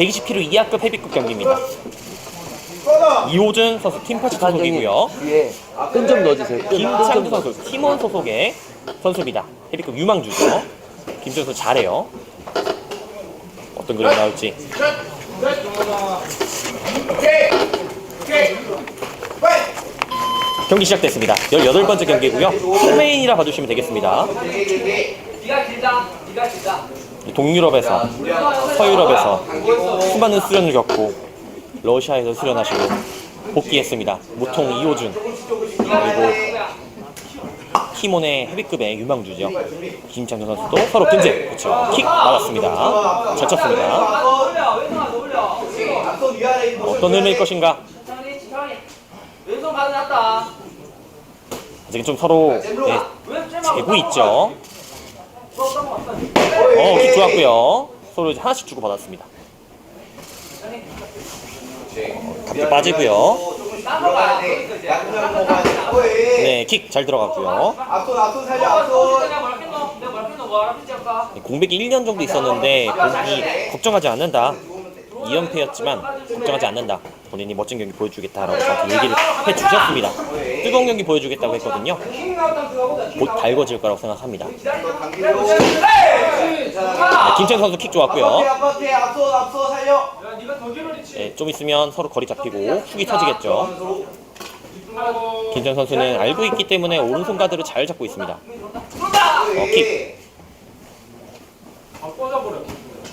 120kg 이하급 헤비급 경기입니다. 이호준 선수 팀파치 소속이고요. 뒤에 끈좀 넣어주세요. 끈, 김창규 끈좀 선수 팀원 소속의 선수입니다. 헤비급 유망주죠. 김준수 선수 잘해요. 어떤 그림이 나올지. 경기 시작됐습니다. 18번째 경기고요. 홈메인이라 봐주시면 되겠습니다. 네가 길다. 네가 길다. 동유럽에서 서유럽에서 수많은 수련을 겪고 러시아에서 수련하시고 복귀했습니다. 무통 이호준 그리고 티몬의 헤비급의 유망주죠. 김창준 선수도 서로 근제 그렇죠. 킥 맞았습니다. 잘 쳤습니다. 어떤 의미일 것인가? 천천히 천천히. 왼손 가도 낫다. 아직 좀 서로 네, 재고 있죠. 어, 킥 좋았고요. 서로 이제 하나씩 주고 받았습니다. 빠지고요. 먹어야 돼. 어이. 네, 킥 잘 들어갔고요. 앞손 앞손 살려 앞손. 아까? 공백이 1년 정도 있었는데 본인이 걱정하지 않는다. 2연패였지만 걱정하지 않는다. 본인이 멋진 경기 보여주겠다라고 저한테 얘기를 해주셨습니다. 뜨거운 경기 보여주겠다고 했거든요. 곧 달궈질 거라고 생각합니다. 네, 김천 선수 킥 좋았고요. 네, 좀 있으면 서로 거리 잡히고 훅이 터지겠죠. 김천 선수는 알고 있기 때문에 오른손 가드를 잘 잡고 있습니다. 어, 킥.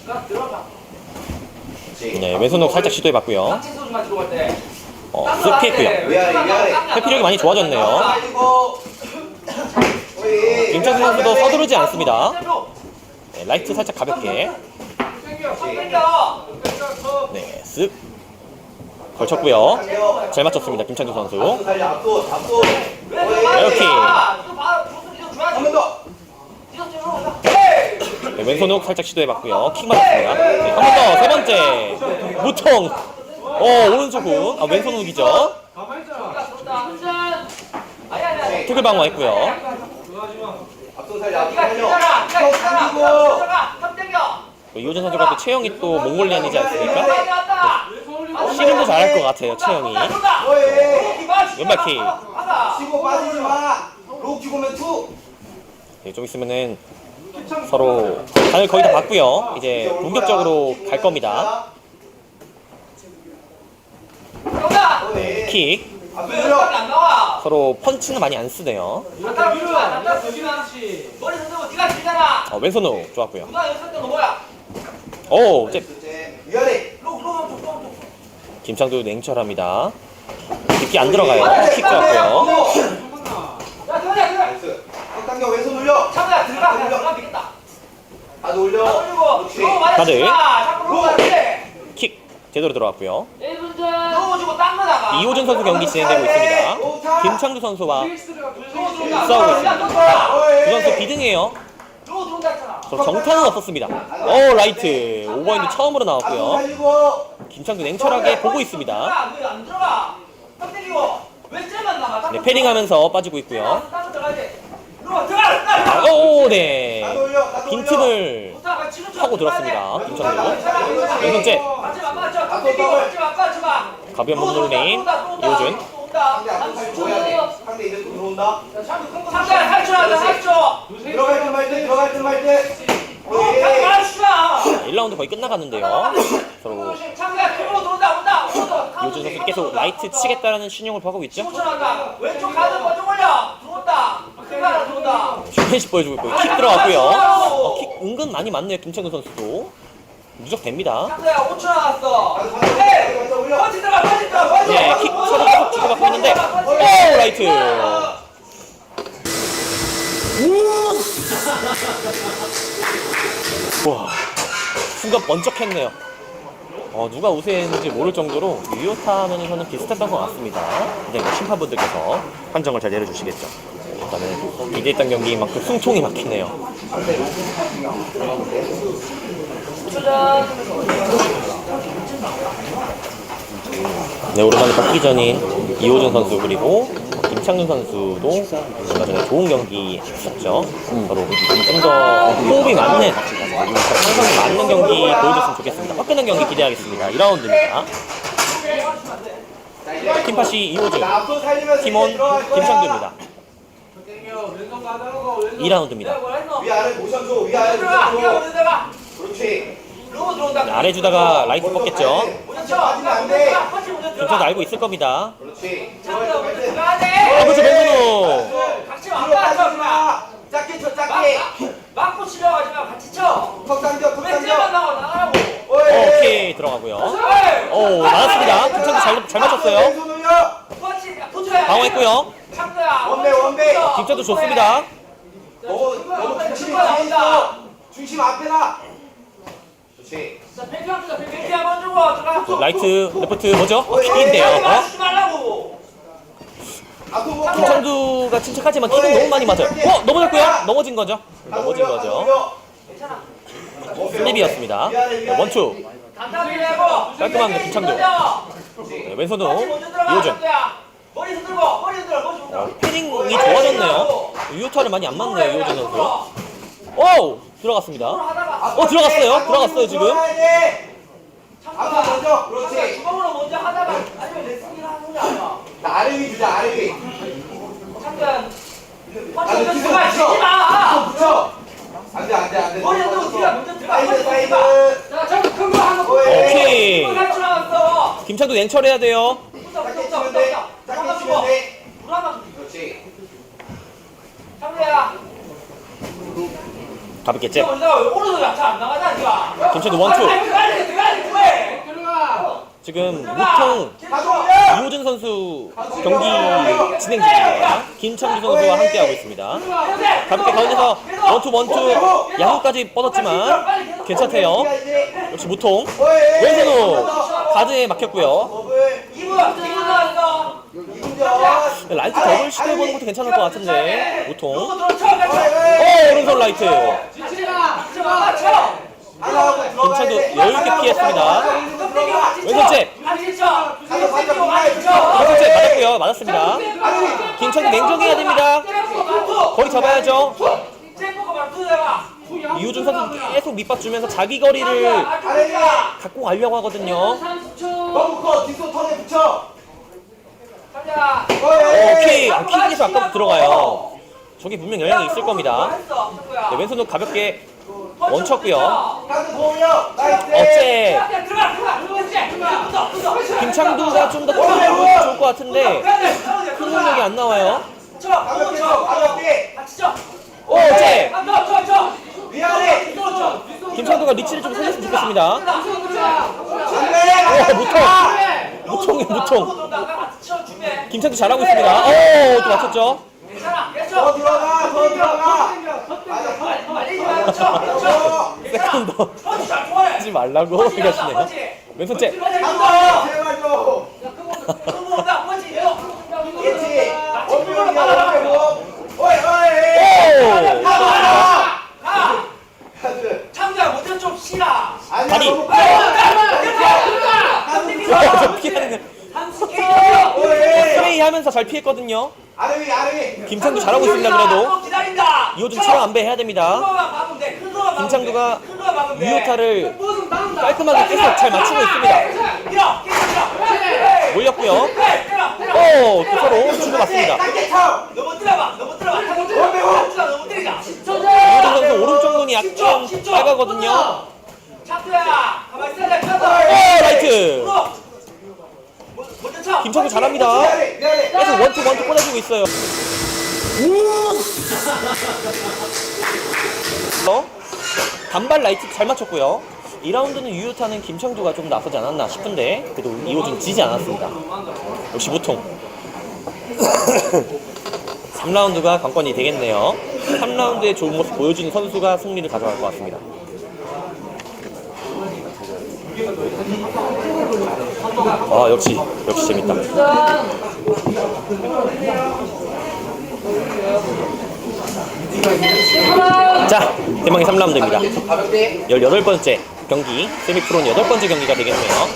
나 들어가. 네, 왼손으로 살짝 시도해봤고요. 어, 쓱 피했고요. 회피력이 많이 좋아졌네요. 김창수 선수도 서두르지 않습니다. 네, 라이트 살짝 가볍게. 네, 쓱 걸쳤고요. 잘 맞췄습니다. 김창규 선수. 앞손. 이렇게. 한 번 더. 네, 왼손 훅 살짝 시도해봤고요. 킥 맞았습니다. 네, 한번 더, 세 번째. 무통. 어, 오른쪽 훅. 아, 왼손 훅이죠. 킥을 방어했고요. 뭐 이호준 선수가 또 체형이 또 몽골리안이지 않습니까? 왔다. 씨름도 잘할 것 같아요. 어이. 왼발 킥. 치고 빠지지 마. 로우 키고면 투. 네, 좀 있으면은 서로 간을 거의 다 봤고요. 이제 본격적으로 갈 겁니다. 킥. 안 나와? 서로 펀치는 많이 안 쓰네요. 머리 흔들고 네가. 어, 왼손 훅 좋았고요. 뭐야? 오, 이제 이제 위아래. 김창도 냉철합니다. 깊게 안 들어가요. 킥 좋았고요. 야, 들어가, 들어가. 나이스. 턱 당겨 왼손 올려. 들어가. 그냥 들어가 나도 올려. 다 올리고, 돼. 킥 제대로 들어갔고요. 1분 전. 로우 주고 딴 거다가. 이호준 선수 경기 진행되고 있습니다. 김창두 선수와 로우 들어온다. 싸우고 야, 있습니다. 너 들어와. 어이. 두 선수 비등해요. 들어온다 했잖아. 정타는 없었습니다. 오 라이트 오버핸드 처음으로 나왔고요. 살리고. 김창두 냉철하게 보고 있습니다. 왜안 들어가? 딱 때리고. 왜 쟤만 나가? 네, 패링하면서 빠지고 있고요. 아, 오 네. 빈틈을 하고 들었습니다. 맞지 마, 맞지 마. 가벼운 몸 놀림 또 온다, 또 온다, 이호준. 또 온다. 상대 앞손 살 줘야 돼. 상대 이제 또 들어온다. 상대 할줄 할줄 들어갈 때 말때 들어갈 때 말 때. 어, 어이. 말수야 1라운드 거의 끝나가는데요. 서로 이호준 선수 계속 라이트 치겠다라는 신용을 보고 있죠. 15초 나온다 왼쪽 가드 먼저 올려 들어온다 슈퍼시 보여주고 있고 킥 들어갔고요. 어, 킥 은근 많이 맞네요. 김창근 선수도 누적됩니다. 창대야 5초 나왔어 네 퍼지 들어가 퍼지 들어가 퍼지 네, 킥 서로 계속 주고받고 있는데 오 라이트. 와 순간 번쩍했네요. 어, 누가 우세했는지 모를 정도로 유효타 면에서는 비슷했던 것 같습니다. 이제 뭐 심판분들께서 판정을 잘 내려주시겠죠. 일단은 기대했던 경기만큼 숨통이 막히네요. 네, 오랜만에 전인 이호준 선수 그리고 김창 김창준 선수도 얼마 전에 좋은 경기 했었죠. 서로 좀더 호흡이 맞는, 상성이 맞는 경기 보여줬으면 좋겠습니다. 화끈한 경기 기대하겠습니다. 2라운드입니다. 팀파시 이호준, 팀원. 김창규입니다. 2라운드입니다. 위아래 모션 줘. 위아래. 모션 줘. 그렇지. 들어온다. 아래 주다가 라이트 쳐. 빠지면 안 돼. 알고 있을 겁니다. 그렇지. 아, 돼. 그렇죠, 맹근호. 같이 뒤로 빠지지. 마. 작게 쳐, 작게. 막고 치려고 하지 마. 같이 쳐. 턱 당겨, 턱왜 째만 당겨. 나와 나가라고. 오케이, 들어가고요. 어이. 오, 맞았습니다. 김창도 잘, 잘 맞췄어요. 왼손 올려. 펀치 붙여야 돼. 방어했고요. 원배, 원배. 김창도 좋습니다. 너무, 너무 중심이 뒤에 있어. 중심 앞에 나. 그렇지. 자, 팽평 주자. 팽평 한번 주고 들어가. 라이트, 레프트 뭐죠? 어, 킥인데요. 어? 맞추지 말라고. 앞으로 뭐. 김창두가 침착하지만 킥은 너무 많이 맞아요. 어, 넘어졌고요. 넘어진 거죠. 넘어진 거죠. 괜찮아. 슬립이었습니다. 네, 원투. 깔끔합니다, 김창도. 네, 왼손으로 이호준. 머리 흔들고 머리 흔들어 머리 흔들어. 어, 패딩이 좋아졌네요. 유효타를 많이 안 맞네요, 이호준 선수. 오! 들어갔습니다. 어, 들어갔어요. 들어갔어요, 지금. 앞으로 먼저. 그렇지. 주먹으로 먼저 하다가 아니면 레슬링을 하는 게 아니야. 나 아래 위 주자, 아래 위. 잠깐. 나도 펀치 뒤로 들어가 붙여. 쉬지 마. 붙여. 안 돼, 안 돼, 안 돼. 머리 흔들고 뒤가 먼저 들어가. 사이드, 사이드. 마. 자, 저기 큰거 하나. 오케이. 김창두 냉철해야 돼요. 붙어 작게 붙어 치면 붙어 돼. 붙어. 작게 한번 치면 주고. 돼. 물 한번 그렇지. 오른손 잘안 나가잖아, 니가. 김찬도 원투. 지금 무통. 이호준 선수 경기 진행 중입니다. 김창주 선수와 함께하고 있습니다. 가볍게 가운데서 원투 원투 야구까지 뻗었지만 괜찮대요. 역시 무통 왼손으로 가드에 막혔고요. 라이트 더블 시도해보는 것도 괜찮을 것 같은데 같이. 오 오른손 라이트. 김찬도 돼. 여유 있게 하나하고 피했습니다. 왼손 잽. 같이 쳐. 가서 가서 같이 가서 쳐. 왼손 잽 맞았고요. 맞았습니다. 김찬도 냉정해야 됩니다. 거리 잡아야죠. 이호준 선수 계속 밑받주면서 자기 거리를 갖고 가려고 하거든요. 너무 커. 뒷손 턴에 붙여. 오케이. 아, 킥에서 아까 들어가요. 저게 분명 영향이 있을 겁니다. 네, 왼손으로 가볍게. 나이스. 어째. 김창두가 좀더 뛰면 좋을 것 같은데 큰 능력이 안 나와요. 어째 쳐. 위아래. 또 쳐. 김창두가 리치를 좀 살렸으면 좋겠습니다. 안돼. 오, 무통. 무통이 무통. 김창두 잘하고 있습니다. 오, 또 맞췄죠? 괜찮아, 더. 들어가. 더 들어가. 세컨더. 하지 말라고 얘기하시네요. 펀치. 왼손 째. 펀치 한 나온다. 번. 제발 좀. 그렇지. 같이 원명이야. 받아라. 원명. 오이 오이. 오! 가! 가! 가드. 창자 먼저 좀 쉬라. 아니야 다리. 너무 커. 어, 저 피하는 거. 플레이 하면서 잘 피했거든요. 아래 위 아래 위. 김창두 잘하고 있습니다, 그래도. 기다린다. 이호준 출항 안배 해야 됩니다. 돼. 유효타를 깔끔하게 계속 잘 맞추고 있습니다. 밀어, 몰렸고요. 오, 또 서로 주고받습니다. 쳐. 너무 때려봐, 너무. 창두야, 너무 때리자. 이호준 선수 오른쪽 눈이 약간 빨가거든요. 창두야, 가만히 있어야 돼. 오, 라이트. 김창두 잘합니다. 미안해 미안해. 계속 원투 원투 꽂아주고 있어요. 어? 단발 라이트 잘 맞췄고요. 2라운드는 유효타는 김창두가 좀 나서지 않았나 싶은데 그래도 이호준 지지 않았습니다. 역시 보통 3라운드가 관건이 되겠네요. 3라운드의 좋은 모습 보여주는 선수가 승리를 가져갈 것 같습니다. 아 역시 역시 재밌다. 자, 대망의 3라운드입니다. 가볍게. 18번째 경기, 세미프로는 8번째 경기가 되겠네요.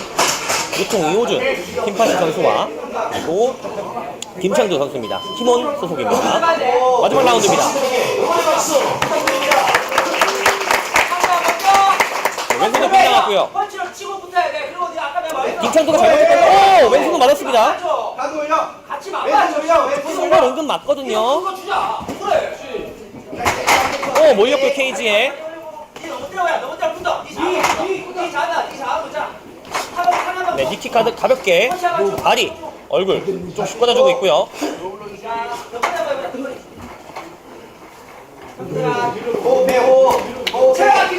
유통 이호준, 팀파시 선수와 그리고 김창두 선수입니다. 팀원 소속입니다. 마지막 라운드입니다. 네, 왼손도 빗 나갔고요. 치고 붙어야 돼. 그리고 네가 아까 내가 말했잖아. 김창두가 잘못했던 오 왼손은 맞았습니다. 맞죠? 가드 올려. 같이 맞아. 왼손 올려. 왼손 승부 올려. 은근 맞거든요. 그거 주자. 그래. 오 몰렸고요 케이지에 니 너무 너무 붙어. 니. 니. 니 한번 네 니킥 카드 가볍게 다리 얼굴 좀씩 꽂아주고 있고요. 해보자. 형들아. 호흡해 호흡. 호흡해. 체력하지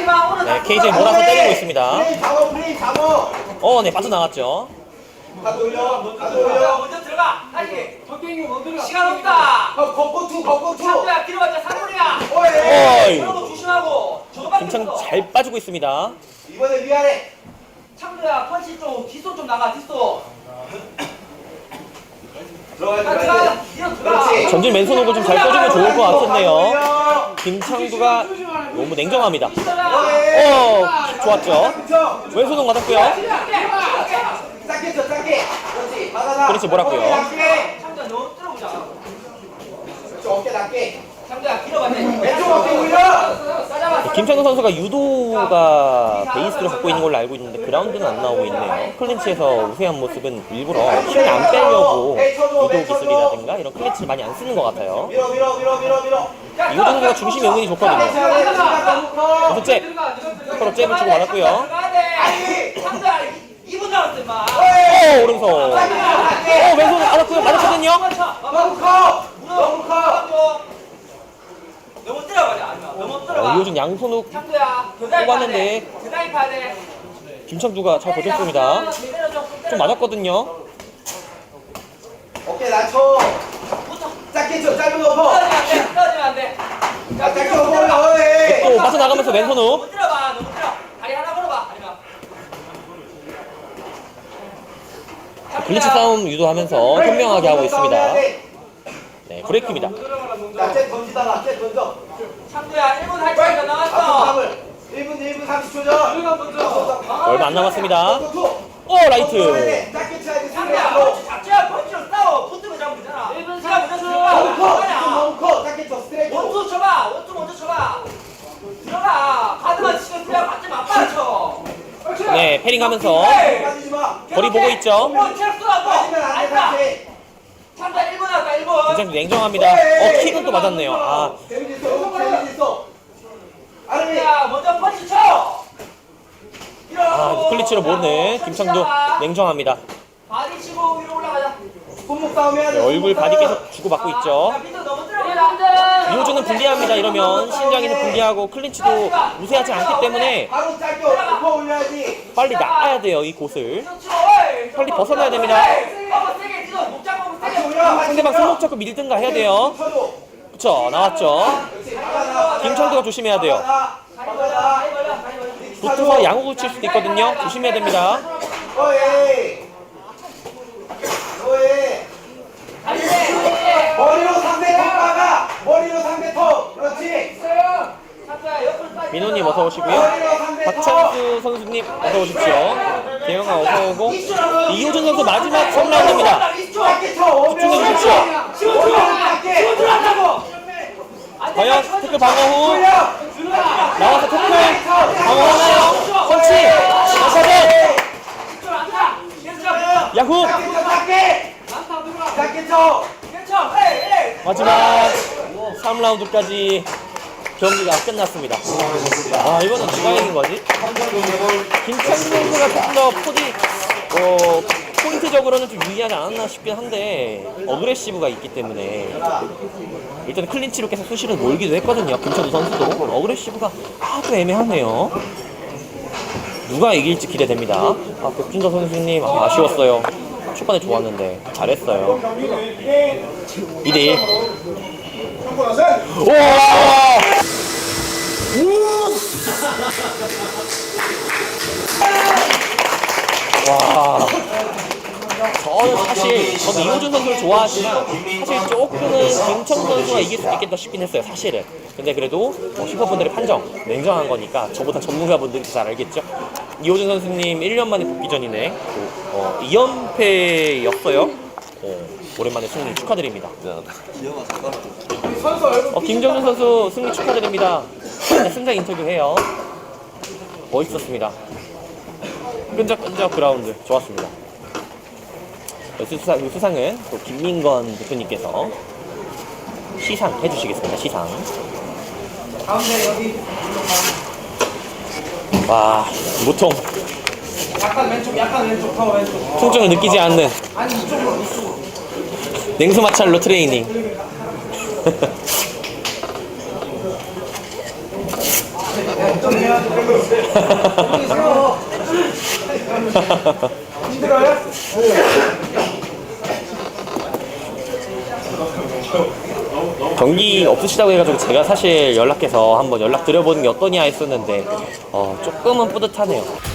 네 케이지에 몰아서 때리고 있습니다. 프레임 잡어 프레임 잡어. 어 네 빠져나갔죠. 가드 올려. 가드 자, 올려. 먼저 들어가. 다시. 시간 없다. 어, 걷고 투 걷고 투. 창조야 길어봤자 사물이야. 오이. 어이 그런 거 조심하고. 저거밖에 김창 없어. 잘 빠지고 있습니다. 이번에 위아래. 창조야 펀치 좀 뒷손 좀 나가 뒷손. 들어가 자, 들어가. 들어가. 뒤로 들어가. 그렇지. 전진 맨손 오고 좀잘 꺼주면 좋을 것 같은데요. 올려. 김창두가 너무 냉정합니다. 어 좋았죠. 왼손은 작게. 그렇지. 몰았고요. 어깨 낮게. 김창두 선수가 유도가 베이스로 갖고 있는 걸로 알고 있는데 그라운드는 안 나오고 있네요. 클린치에서 우세한 모습은 일부러 힘을 안 빼려고 유도 기술이라든가 이런 클린치를 많이 안 쓰는 것 같아요. 이호 선수가 중심이 은근히 좋거든요. 여섯 잽 서로 잽을 주고 받았고요. 들어가야 돼. 창조야 2분 남았어 임마. 오 오른손. 오 왼손 맞았고요. 맞았거든요. 너무 커. 너무 커. 너무 때려가자 아니면 너무 어, 때려가. 이호준 양손 후 창조야 교다이 뽑았는데. 파야 돼. 김창두가 잘 버텼습니다. 좀 맞았거든요. 어깨 낮춰. 작게 쳐 짧은 거 엎어. 떨어지면 안 돼. 떨어지면 안 돼. 자, 엎어 올라. 어이. 또 빠져나가면서 왼손 후. 너무 때려봐. 너무 때려. 다리 하나 걸어봐. 아니면. 클린치 싸움 유도하면서 현명하게 하고 있습니다. 네 브레이크입니다. 자, 쟤 던지다가 쟤 던져. 창조야 1분 할 남았어. 답을. 1분 1분 30초 전. 얼마 안 남았습니다. 오 라이트. 쳐야 돼. 펀치 잡지야 펀치로 싸워. 붙으면 잡으면 되잖아. 1분 시간 먼저 너무 커. 들어가. 너무 커. 작게 쳐. 스트레이트. 원투 쳐봐. 원투 먼저 쳐봐. 들어가. 가드만 치면 그냥 맞지 마. 빠져. 네 패링하면서. 거리 보고 있죠. 어,수라고. 빠지면 안 돼. 아니다. 다시. 창조야 1분 나왔다 1분. 굉장히 냉정합니다. 어 킥은 또 맞았네요. 아 재밌 있어. 재밌 있어. 아르미. 자, 먼저 펀치 쳐. 아, 클리치를 모르는 김창도 냉정합니다. 바디 치고 위로 올라가자. 손목 싸움 해야 돼. 네, 얼굴 손목 바디 싸움. 계속 주고받고 있죠. 야, 밑으로 너무 들어가자. 이호준은 불리합니다. 이러면 신장에서 불리하고 클린치도 우세하지 않기 때문에 바로 짧게 엎어 올려야지. 빨리 나가야 돼요. 이 곳을. 빨리 벗어나야 됩니다. 세게 찍어. 목 잡고 같이 세게. 올려. 상대방 손목 잡고 밀든가 해야 돼요. 그쵸 나왔죠. 김창두가 조심해야 돼요. 붙어서 양호구 칠 수도 있거든요. 조심해야 됩니다. 머리로 상대 턱 막아. 머리로 상대 턱. 그렇지. 민호님 어서 오시고요. 박찬수 선수님 어서 오십시오. 대영아 어서 오고 이호준 선수 마지막 3라운드입니다. 작게 쳐. 집중해 주십시오. 머리로 작게. 과연 태클 방어 후. 나와서 태클 방어 하나요? 펀치 나사전 야후 작게 쳐. 작게. 작게 쳐. 마지막 3라운드까지 경기가 끝났습니다. 아 이거는 누가 이긴 거지? 김창준 선수가 조금 더 포디 어, 포인트적으로는 좀 유리하지 않았나 싶긴 한데 어그레시브가 있기 때문에 일단 클린치로 계속 수시를 몰기도 했거든요. 김창준 선수도 어그레시브가 아주 애매하네요. 누가 이길지 기대됩니다. 아 백준서 선수님 아, 아쉬웠어요. 초반에 좋았는데 잘했어요. 2대1 우 이호준 선수를 좋아하지만 사실 조금은 김청 선수가 이길 수 있겠다 싶긴 했어요 사실은 근데 그래도 뭐 슈퍼분들의 판정 냉정한 거니까 저보다 전문가분들이 잘 알겠죠 이호준 선수님 1년 만에 복귀 전이네 또, 어, 2연패였어요 어, 오랜만에 승리 축하드립니다. 미안하다. 어, 김정현 선수 승리 축하드립니다. 네, 승자 인터뷰해요. 멋있었습니다. 끈적끈적 그라운드 좋았습니다. 네, 수상, 수상은 또 김민건 대표님께서 시상 해 주시겠습니다. 시상. 가운데 여기 와 무통 약간 왼쪽 약간 왼쪽 더 왼쪽 통증을 느끼지 않는 아니 이쪽으로 이쪽으로 냉수 마찰로 트레이닝. 좀 해야지 힘들어 힘들어요? 경기 없으시다고 해가지고 제가 사실 연락해서 한번 연락 드려보는 게 어떠냐 했었는데 어, 조금은 뿌듯하네요.